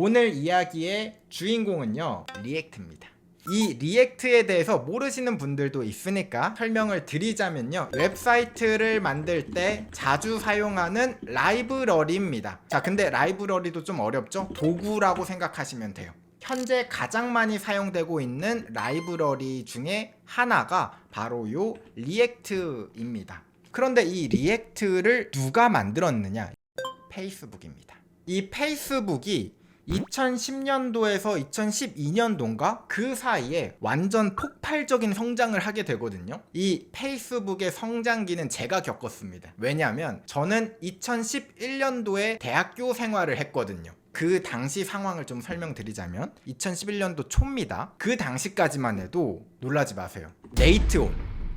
오늘 이야기의 주인공은요 리액트입니다. 이 리액트에 대해서 모르시는 분들도 있으니까 설명을 드리자면요 웹사이트를 만들 때 자주 사용하는 라이브러리입니다. 자 근데 라이브러리도 좀 어렵죠? 도구라고 생각하시면 돼요. 현재 가장 많이 사용되고 있는 라이브러리 중에 하나가 바로 요 리액트입니다. 그런데 이 리액트를 누가 만들었느냐? 페이스북입니다. 이 페이스북이 2010년도에서 2012년도인가 그 사이에 완전 폭발적인 성장을 하게 되거든요. 이 페이스북의 성장기는 제가 겪었습니다. 왜냐하면 저는 2011년도에 대학교 생활을 했거든요. 그 당시 상황을 좀 설명드리자면 2011년도 초입니다. 그 당시까지만 해도 놀라지 마세요. 네이트온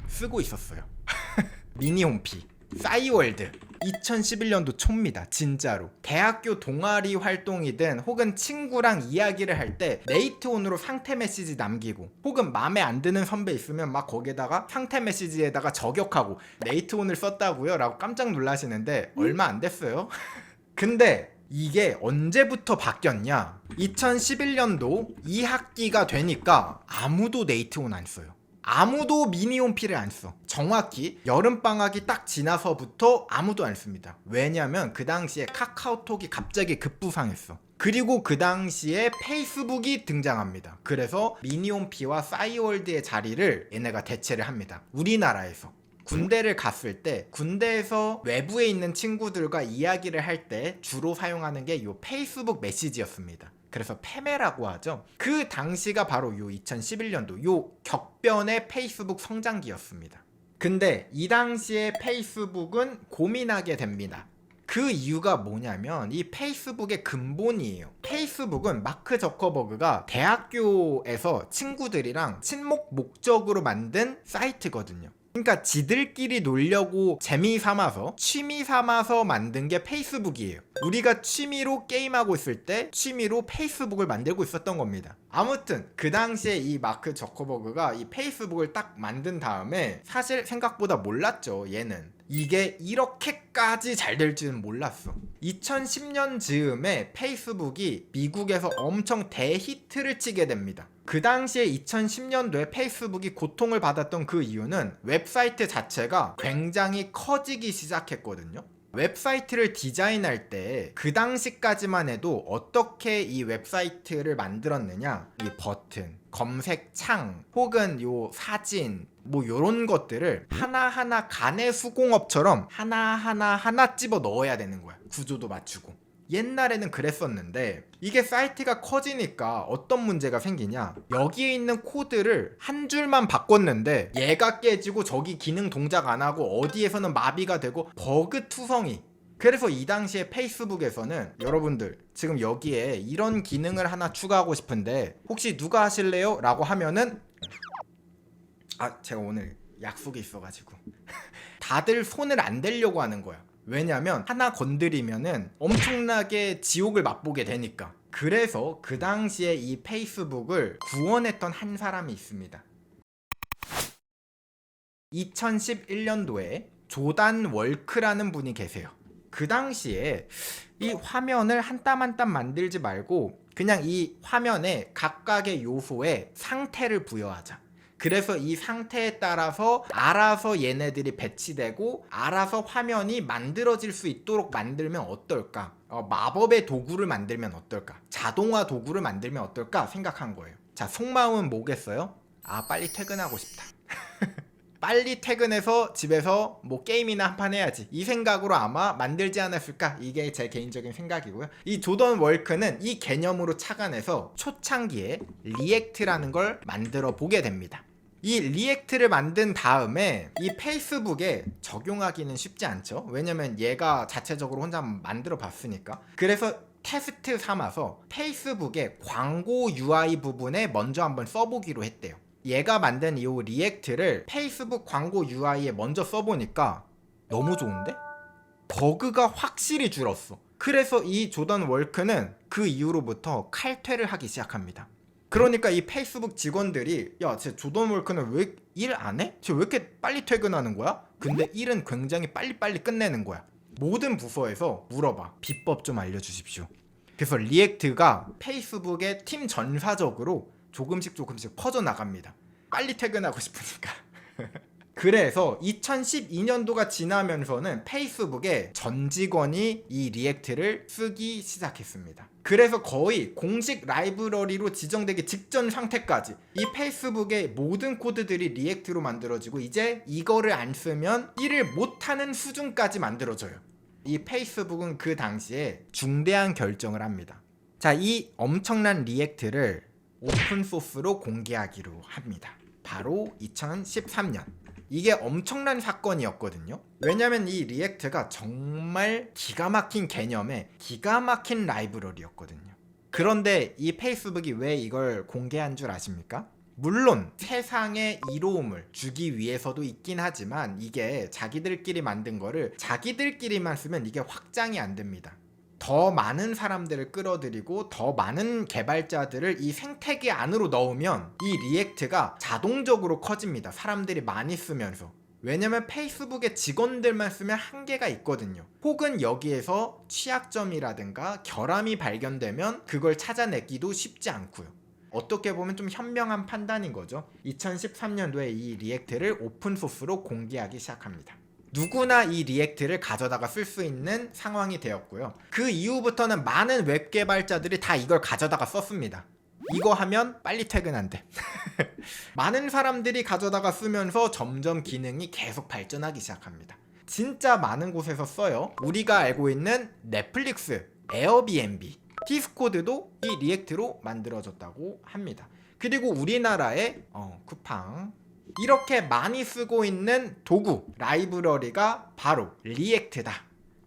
쓰고 있었어요. 미니 홈피, 싸이월드 2011년도 초입니다. 진짜로. 대학교 동아리 활동이든 혹은 친구랑 이야기를 할 때 네이트온으로 상태 메시지 남기고 혹은 마음에 안 드는 선배 있으면 막 거기에다가 상태 메시지에다가 저격하고 네이트온을 썼다고요? 라고 깜짝 놀라시는데 얼마 안 됐어요. 근데 이게 언제부터 바뀌었냐? 2011년도 2학기가 되니까 아무도 네이트온 안 써요. 아무도 미니홈피를 안 써. 정확히 여름방학이 딱 지나서부터 아무도 안 씁니다. 왜냐면 그 당시에 카카오톡이 갑자기 급부상했어. 그리고 그 당시에 페이스북이 등장합니다. 그래서 미니홈피와 싸이월드의 자리를 얘네가 대체를 합니다. 우리나라에서. 군대를 갔을 때 군대에서 외부에 있는 친구들과 이야기를 할 때 주로 사용하는 게요 페이스북 메시지였습니다. 그래서 페메라고 하죠. 그 당시가 바로 요 2011년도 요 격변의 페이스북 성장기였습니다. 근데 이 당시에 페이스북은 고민하게 됩니다. 그 이유가 뭐냐면 이 페이스북의 근본이에요. 페이스북은 마크 저커버그가 대학교에서 친구들이랑 친목 목적으로 만든 사이트거든요. 그러니까 지들끼리 놀려고 재미 삼아서 취미 삼아서 만든 게 페이스북이에요. 우리가 취미로 게임하고 있을 때 취미로 페이스북을 만들고 있었던 겁니다. 아무튼 그 당시에 이 마크 저커버그가 이 페이스북을 딱 만든 다음에 사실 생각보다 몰랐죠. 얘는 이게 이렇게까지 잘 될 줄은 몰랐어. 2010년 즈음에 페이스북이 미국에서 엄청 대히트를 치게 됩니다. 그 당시에 2010년도에 페이스북이 고통을 받았던 그 이유는 웹사이트 자체가 굉장히 커지기 시작했거든요. 웹사이트를 디자인할 때 그 당시까지만 해도 어떻게 이 웹사이트를 만들었느냐 이 버튼 검색 창 혹은 요 사진 뭐 요런 것들을 하나하나 간의 수공업처럼 하나하나 하나 집어 넣어야 되는 거야. 구조도 맞추고. 옛날에는 그랬었는데 이게 사이트가 커지니까 어떤 문제가 생기냐? 여기에 있는 코드를 한 줄만 바꿨는데 얘가 깨지고 저기 기능 동작 안 하고 어디에서는 마비가 되고 버그 투성이. 그래서 이 당시에 페이스북에서는 여러분들 지금 여기에 이런 기능을 하나 추가하고 싶은데 혹시 누가 하실래요? 라고 하면은 아 제가 오늘 약속이 있어가지고. 다들 손을 안 대려고 하는 거야. 왜냐면 하나 건드리면은 엄청나게 지옥을 맛보게 되니까. 그래서 그 당시에 이 페이스북을 구원했던 한 사람이 있습니다. 2011년도에 조단 월크라는 분이 계세요. 그 당시에 이 화면을 한 땀 한 땀 만들지 말고 그냥 이 화면에 각각의 요소에 상태를 부여하자. 그래서 이 상태에 따라서 알아서 얘네들이 배치되고 알아서 화면이 만들어질 수 있도록 만들면 어떨까? 어, 마법의 도구를 만들면 어떨까? 자동화 도구를 만들면 어떨까? 생각한 거예요. 자, 속마음은 뭐겠어요? 아, 빨리 퇴근하고 싶다. 빨리 퇴근해서 집에서 뭐 게임이나 한 판 해야지 이 생각으로 아마 만들지 않았을까 이게 제 개인적인 생각이고요 이 조던 월크는 이 개념으로 착안해서 초창기에 리액트라는 걸 만들어 보게 됩니다 이 리액트를 만든 다음에 이 페이스북에 적용하기는 쉽지 않죠 왜냐면 얘가 자체적으로 혼자 만들어 봤으니까 그래서 테스트 삼아서 페이스북의 광고 UI 부분에 먼저 한번 써보기로 했대요 얘가 만든 이 리액트를 페이스북 광고 UI에 먼저 써보니까 너무 좋은데? 버그가 확실히 줄었어. 그래서 이 조던 월크는 그 이후로부터 칼퇴를 하기 시작합니다. 그러니까 이 페이스북 직원들이 야, 쟤 조던 월크는 왜 일 안 해? 쟤 왜 이렇게 빨리 퇴근하는 거야? 근데 일은 굉장히 빨리빨리 끝내는 거야. 모든 부서에서 물어봐. 비법 좀 알려주십시오. 그래서 리액트가 페이스북의 팀 전사적으로 조금씩 조금씩 퍼져 나갑니다. 빨리 퇴근하고 싶으니까. 그래서 2012년도가 지나면서는 페이스북에 전 직원이 이 리액트를 쓰기 시작했습니다. 그래서 거의 공식 라이브러리로 지정되기 직전 상태까지 이 페이스북의 모든 코드들이 리액트로 만들어지고 이제 이거를 안 쓰면 일을 못하는 수준까지 만들어져요. 이 페이스북은 그 당시에 중대한 결정을 합니다. 자, 이 엄청난 리액트를 오픈 소스로 공개하기로 합니다. 바로 2013년. 이게 엄청난 사건이었거든요. 왜냐면 이 리액트가 정말 기가 막힌 개념의 기가 막힌 라이브러리였거든요. 그런데 이 페이스북이 왜 이걸 공개한 줄 아십니까? 물론 세상에 이로움을 주기 위해서도 있긴 하지만 이게 자기들끼리 만든 거를 자기들끼리만 쓰면 이게 확장이 안 됩니다. 더 많은 사람들을 끌어들이고 더 많은 개발자들을 이 생태계 안으로 넣으면 이 리액트가 자동적으로 커집니다. 사람들이 많이 쓰면서. 왜냐면 페이스북의 직원들만 쓰면 한계가 있거든요. 혹은 여기에서 취약점이라든가 결함이 발견되면 그걸 찾아내기도 쉽지 않고요. 어떻게 보면 좀 현명한 판단인 거죠. 2013년도에 이 리액트를 오픈소스로 공개하기 시작합니다. 누구나 이 리액트를 가져다가 쓸 수 있는 상황이 되었고요. 그 이후부터는 많은 웹 개발자들이 다 이걸 가져다가 썼습니다. 이거 하면 빨리 퇴근한대. 많은 사람들이 가져다가 쓰면서 점점 기능이 계속 발전하기 시작합니다. 진짜 많은 곳에서 써요. 우리가 알고 있는 넷플릭스, 에어비앤비, 디스코드도 이 리액트로 만들어졌다고 합니다. 그리고 우리나라의 어, 쿠팡 이렇게 많이 쓰고 있는 도구 라이브러리가 바로 리액트다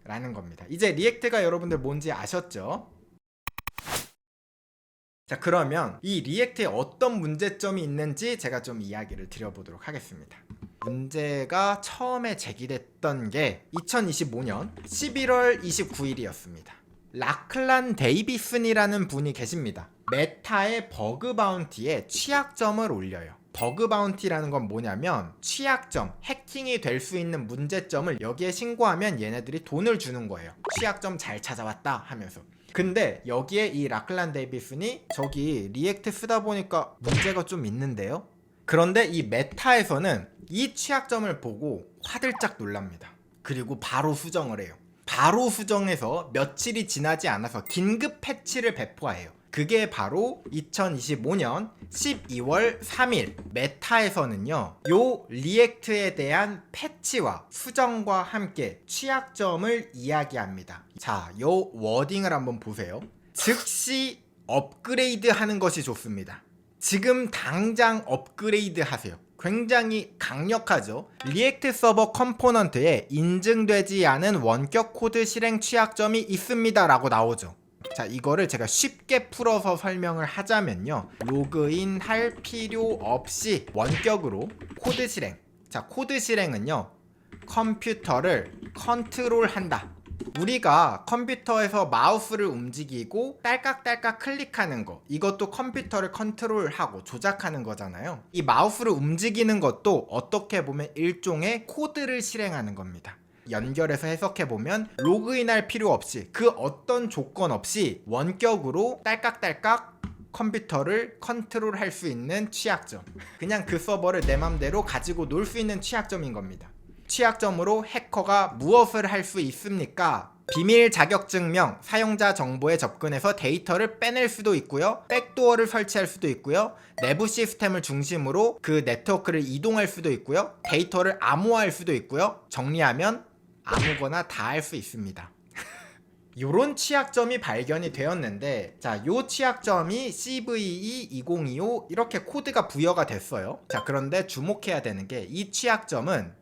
라는 겁니다. 이제 리액트가 여러분들 뭔지 아셨죠? 자 그러면 이 리액트에 어떤 문제점이 있는지 제가 좀 이야기를 드려보도록 하겠습니다. 문제가 처음에 제기됐던 게 2025년 11월 29일이었습니다. 라클란 데이비슨이라는 분이 계십니다. 메타의 버그 바운티에 취약점을 올려요. 버그 바운티라는 건 뭐냐면 취약점, 해킹이 될 수 있는 문제점을 여기에 신고하면 얘네들이 돈을 주는 거예요. 취약점 잘 찾아왔다 하면서. 근데 여기에 이 라클란 데이비슨이 저기 리액트 쓰다 보니까 문제가 좀 있는데요? 그런데 이 메타에서는 이 취약점을 보고 화들짝 놀랍니다. 그리고 바로 수정을 해요. 바로 수정해서 며칠이 지나지 않아서 긴급 패치를 배포해요. 그게 바로 2025년 12월 3일 메타에서는요 요 리액트에 대한 패치와 수정과 함께 취약점을 이야기합니다 자 요 워딩을 한번 보세요 즉시 업그레이드 하는 것이 좋습니다 지금 당장 업그레이드 하세요 굉장히 강력하죠. 리액트 서버 컴포넌트에 인증되지 않은 원격 코드 실행 취약점이 있습니다. 라고 나오죠. 자, 이거를 제가 쉽게 풀어서 설명을 하자면요. 로그인 할 필요 없이 원격으로 코드 실행. 자, 코드 실행은요. 컴퓨터를 컨트롤 한다. 우리가 컴퓨터에서 마우스를 움직이고 딸깍딸깍 클릭하는 거 이것도 컴퓨터를 컨트롤하고 조작하는 거잖아요 이 마우스를 움직이는 것도 어떻게 보면 일종의 코드를 실행하는 겁니다 연결해서 해석해 보면 로그인할 필요 없이 그 어떤 조건 없이 원격으로 딸깍딸깍 컴퓨터를 컨트롤 할 수 있는 취약점 그냥 그 서버를 내 맘대로 가지고 놀 수 있는 취약점인 겁니다 취약점으로 해커가 무엇을 할 수 있습니까? 비밀 자격증명 사용자 정보에 접근해서 데이터를 빼낼 수도 있고요. 백도어를 설치할 수도 있고요. 내부 시스템을 중심으로 그 네트워크를 이동할 수도 있고요. 데이터를 암호화할 수도 있고요. 정리하면 아무거나 다 할 수 있습니다. 요런 취약점이 발견이 되었는데 자, 요 취약점이 CVE 2025 이렇게 코드가 부여가 됐어요. 자, 그런데 주목해야 되는 게 이 취약점은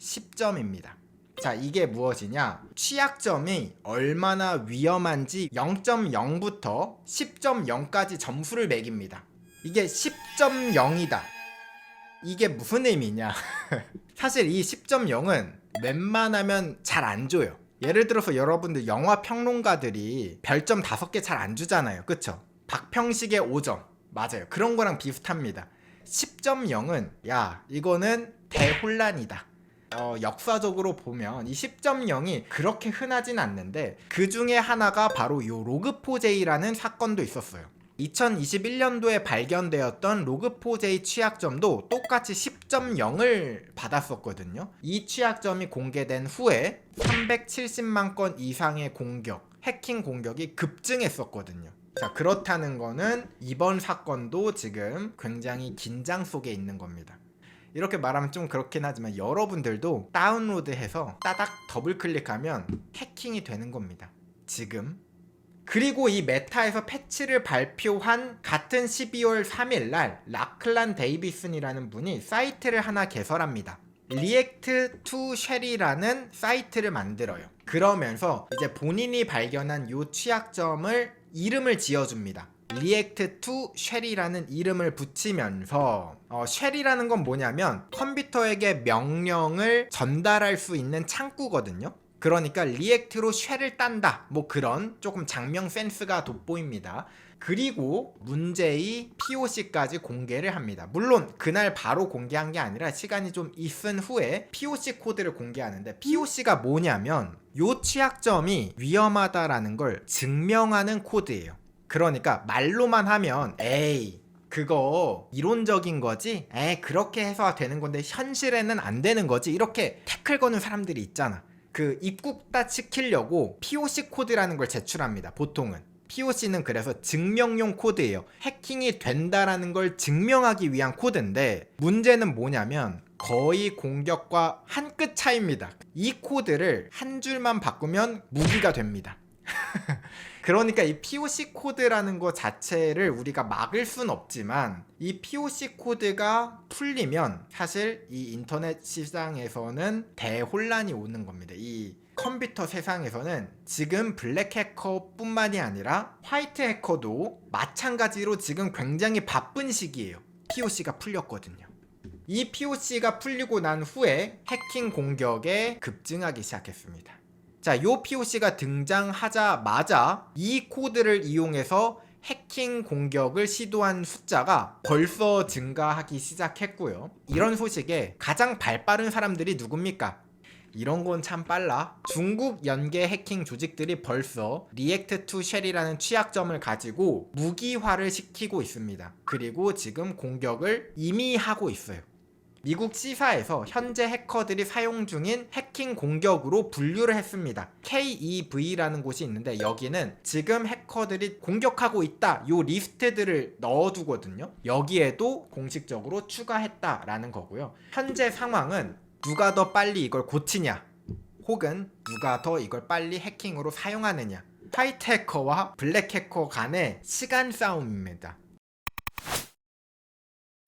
10점입니다. 자, 이게 무엇이냐? 취약점이 얼마나 위험한지 0.0부터 10.0까지 점수를 매깁니다. 이게 10.0이다. 이게 무슨 의미냐? 사실 이 10.0은 웬만하면 잘 안 줘요. 예를 들어서 여러분들 영화 평론가들이 별점 5개 잘 안 주잖아요. 그쵸? 박평식의 5점. 맞아요. 그런 거랑 비슷합니다. 10.0은 야, 이거는 대혼란이다. 어, 역사적으로 보면 이 10.0이 그렇게 흔하진 않는데 그 중에 하나가 바로 이 로그포제이라는 사건도 있었어요. 2021년도에 발견되었던 로그포제이 취약점도 똑같이 10.0을 받았었거든요. 이 취약점이 공개된 후에 370만 건 이상의 공격, 해킹 공격이 급증했었거든요. 자, 그렇다는 거는 이번 사건도 지금 굉장히 긴장 속에 있는 겁니다. 이렇게 말하면 좀 그렇긴 하지만 여러분들도 다운로드해서 따닥 더블 클릭하면 해킹이 되는 겁니다. 지금 그리고 이 메타에서 패치를 발표한 같은 12월 3일 날 라클란 데이비슨이라는 분이 사이트를 하나 개설합니다. 리액트 투 쉘이라는 사이트를 만들어요. 그러면서 이제 본인이 발견한 요 취약점을 이름을 지어줍니다. 리액트 투 쉘이라는 이름을 붙이면서 어, 쉘이라는 건 뭐냐면 컴퓨터에게 명령을 전달할 수 있는 창구거든요. 그러니까 리액트로 쉘을 딴다. 뭐 그런 조금 장명 센스가 돋보입니다. 그리고 문제의 POC까지 공개를 합니다. 물론 그날 바로 공개한 게 아니라 시간이 좀 있은 후에 POC 코드를 공개하는데 POC가 뭐냐면 요 취약점이 위험하다라는 걸 증명하는 코드예요. 그러니까 말로만 하면 에이 그거 이론적인 거지? 에 그렇게 해서 되는 건데 현실에는 안 되는 거지? 이렇게 태클 거는 사람들이 있잖아. 그 입국 다 시키려고 POC 코드라는 걸 제출합니다. 보통은. POC는 그래서 증명용 코드예요. 해킹이 된다라는 걸 증명하기 위한 코드인데 문제는 뭐냐면 거의 공격과 한 끗 차이입니다. 이 코드를 한 줄만 바꾸면 무기가 됩니다. 그러니까 이 POC 코드라는 것 자체를 우리가 막을 순 없지만 이 POC 코드가 풀리면 사실 이 인터넷 시장에서는 대혼란이 오는 겁니다. 이 컴퓨터 세상에서는 지금 블랙 해커뿐만이 아니라 화이트 해커도 마찬가지로 지금 굉장히 바쁜 시기예요. POC가 풀렸거든요. 이 POC가 풀리고 난 후에 해킹 공격에 급증하기 시작했습니다. 자, 요 POC가 등장하자마자 이 코드를 이용해서 해킹 공격을 시도한 숫자가 벌써 증가하기 시작했고요. 이런 소식에 가장 발빠른 사람들이 누굽니까? 이런 건 참 빨라. 중국 연계 해킹 조직들이 벌써 리액트 투 쉘이라는 취약점을 가지고 무기화를 시키고 있습니다. 그리고 지금 공격을 이미 하고 있어요. 미국 시사에서 현재 해커들이 사용 중인 해킹 공격으로 분류를 했습니다. KEV라는 곳이 있는데 여기는 지금 해커들이 공격하고 있다 요 리스트들을 넣어두거든요. 여기에도 공식적으로 추가했다라는 거고요. 현재 상황은 누가 더 빨리 이걸 고치냐 혹은 누가 더 이걸 빨리 해킹으로 사용하느냐 화이트 해커와 블랙 해커 간의 시간 싸움입니다.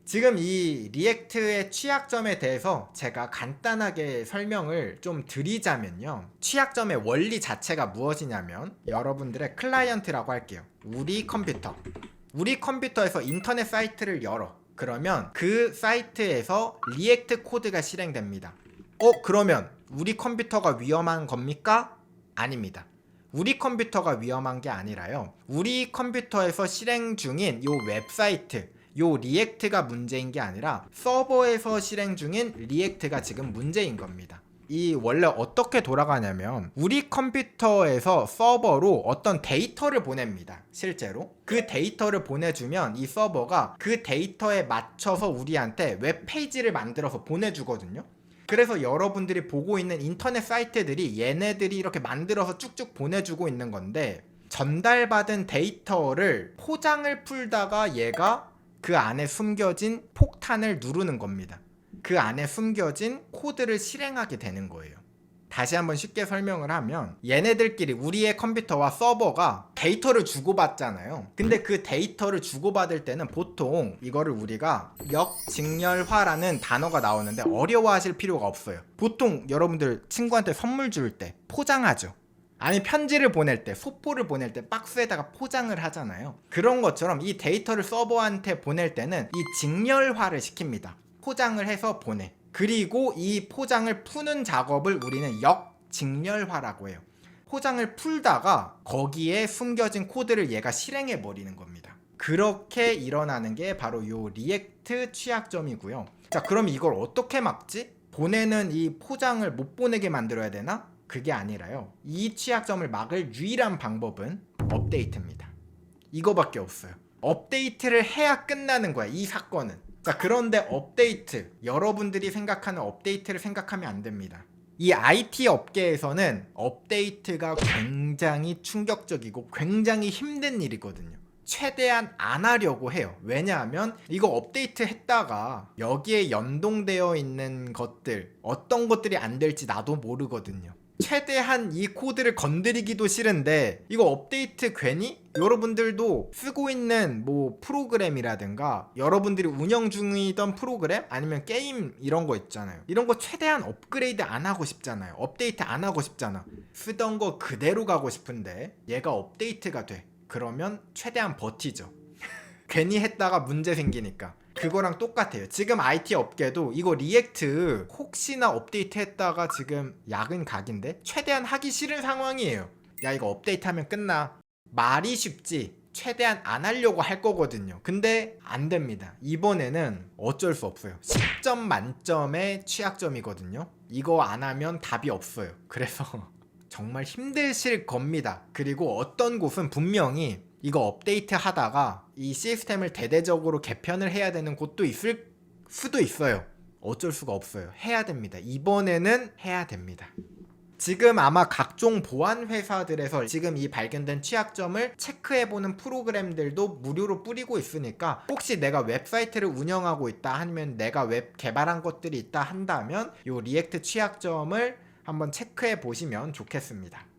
지금 이 리액트의 취약점에 대해서 제가 간단하게 설명을 좀 드리자면요. 취약점의 원리 자체가 무엇이냐면 여러분들의 클라이언트라고 할게요. 우리 컴퓨터. 우리 컴퓨터에서 인터넷 사이트를 열어. 그러면 그 사이트에서 리액트 코드가 실행됩니다. 어, 그러면 우리 컴퓨터가 위험한 겁니까? 아닙니다. 우리 컴퓨터가 위험한 게 아니라요. 우리 컴퓨터에서 실행 중인 요 웹사이트 요 리액트가 문제인 게 아니라 서버에서 실행 중인 리액트가 지금 문제인 겁니다. 이 원래 어떻게 돌아가냐면 우리 컴퓨터에서 서버로 어떤 데이터를 보냅니다. 실제로 그 데이터를 보내주면 이 서버가 그 데이터에 맞춰서 우리한테 웹 페이지를 만들어서 보내주거든요. 그래서 여러분들이 보고 있는 인터넷 사이트들이 얘네들이 이렇게 만들어서 쭉쭉 보내주고 있는 건데 전달받은 데이터를 포장을 풀다가 얘가 그 안에 숨겨진 폭탄을 누르는 겁니다. 그 안에 숨겨진 코드를 실행하게 되는 거예요. 다시 한번 쉽게 설명을 하면 얘네들끼리 우리의 컴퓨터와 서버가 데이터를 주고받잖아요. 근데 그 데이터를 주고받을 때는 보통 이거를 우리가 역직렬화라는 단어가 나오는데 어려워하실 필요가 없어요. 보통 여러분들 친구한테 선물 줄 때 포장하죠. 아니 편지를 보낼 때 소포를 보낼 때 박스에다가 포장을 하잖아요. 그런 것처럼 이 데이터를 서버한테 보낼 때는 이 직렬화를 시킵니다. 포장을 해서 보내. 그리고 이 포장을 푸는 작업을 우리는 역직렬화라고 해요. 포장을 풀다가 거기에 숨겨진 코드를 얘가 실행해 버리는 겁니다. 그렇게 일어나는 게 바로 요 리액트 취약점이고요. 자 그럼 이걸 어떻게 막지? 보내는 이 포장을 못 보내게 만들어야 되나? 그게 아니라요. 이 취약점을 막을 유일한 방법은 업데이트입니다. 이거밖에 없어요. 업데이트를 해야 끝나는 거야, 이 사건은. 자, 그런데 업데이트. 여러분들이 생각하는 업데이트를 생각하면 안 됩니다. 이 IT 업계에서는 업데이트가 굉장히 충격적이고 굉장히 힘든 일이거든요. 최대한 안 하려고 해요. 왜냐하면 이거 업데이트 했다가 여기에 연동되어 있는 것들, 어떤 것들이 안 될지 나도 모르거든요. 최대한 이 코드를 건드리기도 싫은데 이거 업데이트 괜히? 여러분들도 쓰고 있는 뭐 프로그램이라든가 여러분들이 운영 중이던 프로그램? 아니면 게임 이런 거 있잖아요. 이런 거 최대한 업그레이드 안 하고 싶잖아요. 업데이트 안 하고 싶잖아. 쓰던 거 그대로 가고 싶은데 얘가 업데이트가 돼. 그러면 최대한 버티죠. 괜히 했다가 문제 생기니까 그거랑 똑같아요. 지금 IT 업계도 이거 리액트 혹시나 업데이트 했다가 지금 야근 각인데 최대한 하기 싫은 상황이에요. 야 이거 업데이트 하면 끝나. 말이 쉽지. 최대한 안 하려고 할 거거든요. 근데 안 됩니다. 이번에는 어쩔 수 없어요. 10점 만점의 취약점이거든요. 이거 안 하면 답이 없어요. 그래서 정말 힘드실 겁니다. 그리고 어떤 곳은 분명히 이거 업데이트 하다가 이 시스템을 대대적으로 개편을 해야 되는 곳도 있을 수도 있어요. 어쩔 수가 없어요. 해야 됩니다. 이번에는 해야 됩니다. 지금 아마 각종 보안 회사들에서 지금 이 발견된 취약점을 체크해보는 프로그램들도 무료로 뿌리고 있으니까 혹시 내가 웹사이트를 운영하고 있다 아니면 내가 웹 개발한 것들이 있다 한다면 이 리액트 취약점을 한번 체크해 보시면 좋겠습니다.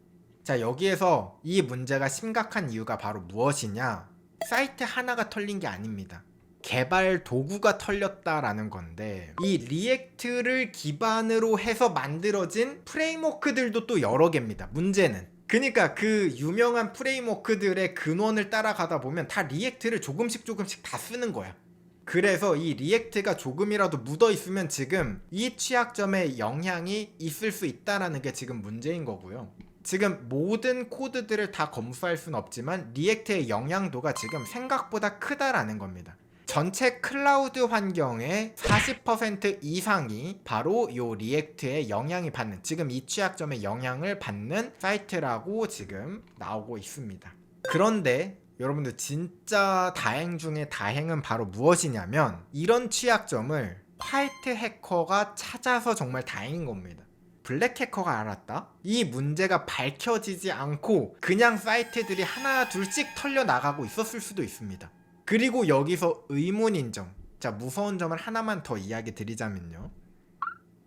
자, 여기에서 이 문제가 심각한 이유가 바로 무엇이냐? 사이트 하나가 털린 게 아닙니다. 개발 도구가 털렸다라는 건데 이 리액트를 기반으로 해서 만들어진 프레임워크들도 또 여러 개입니다. 문제는 그러니까 그 유명한 프레임워크들의 근원을 따라가다 보면 다 리액트를 조금씩 조금씩 다 쓰는 거야. 그래서 이 리액트가 조금이라도 묻어 있으면 지금 이 취약점에 영향이 있을 수 있다라는 게 지금 문제인 거고요. 지금 모든 코드들을 다 검수할 수는 없지만 리액트의 영향도가 지금 생각보다 크다라는 겁니다. 전체 클라우드 환경의 40% 이상이 바로 요 리액트에 영향이 받는 지금 이 취약점에 영향을 받는 사이트라고 지금 나오고 있습니다. 그런데 여러분들 진짜 다행 중에 다행은 바로 무엇이냐면 이런 취약점을 화이트 해커가 찾아서 정말 다행인 겁니다. 블랙 해커가 알았다? 이 문제가 밝혀지지 않고 그냥 사이트들이 하나 둘씩 털려 나가고 있었을 수도 있습니다. 그리고 여기서 의문 인정. 자, 무서운 점을 하나만 더 이야기 드리자면요.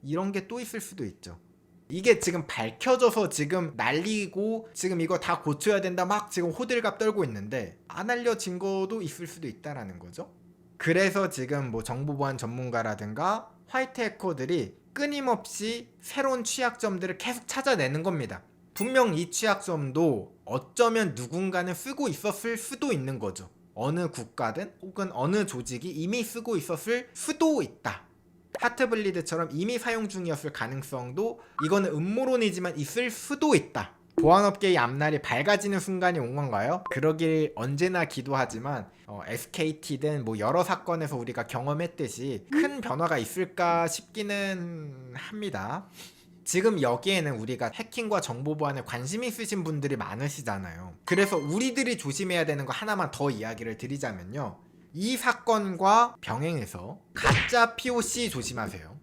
이런 게 또 있을 수도 있죠. 이게 지금 밝혀져서 지금 날리고 지금 이거 다 고쳐야 된다 막 지금 호들갑 떨고 있는데 안 알려진 거도 있을 수도 있다라는 거죠. 그래서 지금 뭐 정보보안 전문가라든가 화이트 해커들이 끊임없이 새로운 취약점들을 계속 찾아내는 겁니다. 분명 이 취약점도 어쩌면 누군가는 쓰고 있었을 수도 있는 거죠. 어느 국가든 혹은 어느 조직이 이미 쓰고 있었을 수도 있다. 하트블리드처럼 이미 사용 중이었을 가능성도 이거는 음모론이지만 있을 수도 있다. 보안업계의 앞날이 밝아지는 순간이 온 건가요? 그러길 언제나 기도하지만 어, SKT든 뭐 여러 사건에서 우리가 경험했듯이 큰 변화가 있을까 싶기는 합니다. 지금 여기에는 우리가 해킹과 정보 보안에 관심 있으신 분들이 많으시잖아요. 그래서 우리들이 조심해야 되는 거 하나만 더 이야기를 드리자면요. 이 사건과 병행해서 가짜 POC 조심하세요.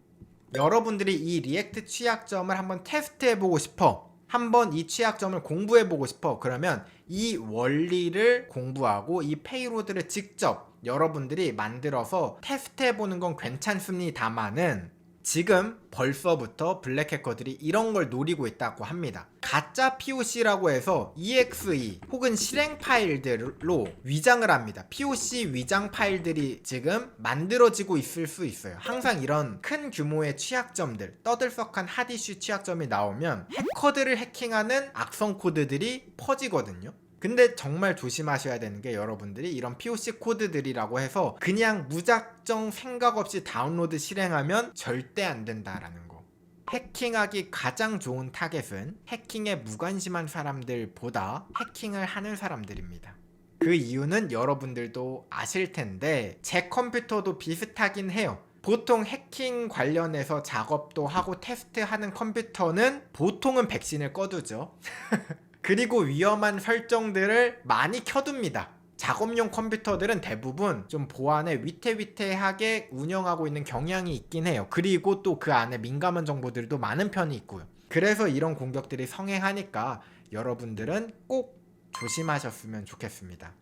여러분들이 이 리액트 취약점을 한번 테스트해보고 싶어. 한번 이 취약점을 공부해 보고 싶어. 그러면 이 원리를 공부하고 이 페이로드를 직접 여러분들이 만들어서 테스트해 보는 건 괜찮습니다만은 지금 벌써부터 블랙 해커들이 이런 걸 노리고 있다고 합니다. 가짜 POC라고 해서 EXE 혹은 실행 파일들로 위장을 합니다. POC 위장 파일들이 지금 만들어지고 있을 수 있어요. 항상 이런 큰 규모의 취약점들, 떠들썩한 하디슈 취약점이 나오면 해커들을 해킹하는 악성 코드들이 퍼지거든요. 근데 정말 조심하셔야 되는 게 여러분들이 이런 POC 코드들이라고 해서 그냥 무작정 생각 없이 다운로드 실행하면 절대 안 된다라는 거. 해킹하기 가장 좋은 타겟은 해킹에 무관심한 사람들보다 해킹을 하는 사람들입니다. 그 이유는 여러분들도 아실 텐데 제 컴퓨터도 비슷하긴 해요. 보통 해킹 관련해서 작업도 하고 테스트하는 컴퓨터는 보통은 백신을 꺼두죠. 그리고 위험한 설정들을 많이 켜둡니다. 작업용 컴퓨터들은 대부분 좀 보안에 위태위태하게 운영하고 있는 경향이 있긴 해요. 그리고 또 그 안에 민감한 정보들도 많은 편이 있고요. 그래서 이런 공격들이 성행하니까 여러분들은 꼭 조심하셨으면 좋겠습니다.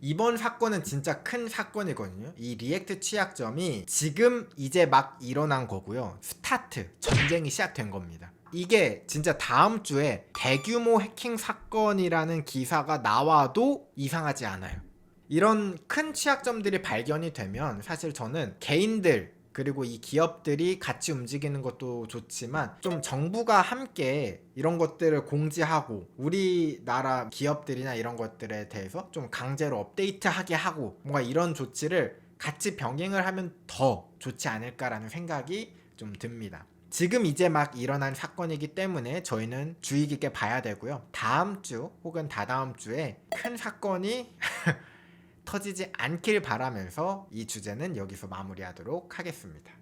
이번 사건은 진짜 큰 사건이거든요. 이 리액트 취약점이 지금 이제 막 일어난 거고요. 스타트, 전쟁이 시작된 겁니다. 이게 진짜 다음 주에 대규모 해킹 사건이라는 기사가 나와도 이상하지 않아요. 이런 큰 취약점들이 발견이 되면 사실 저는 개인들 그리고 이 기업들이 같이 움직이는 것도 좋지만 좀 정부가 함께 이런 것들을 공지하고 우리나라 기업들이나 이런 것들에 대해서 좀 강제로 업데이트하게 하고 뭔가 이런 조치를 같이 병행을 하면 더 좋지 않을까라는 생각이 좀 듭니다. 지금 이제 막 일어난 사건이기 때문에 저희는 주의 깊게 봐야 되고요. 다음 주 혹은 다다음 주에 큰 사건이 터지지 않길 바라면서 이 주제는 여기서 마무리하도록 하겠습니다.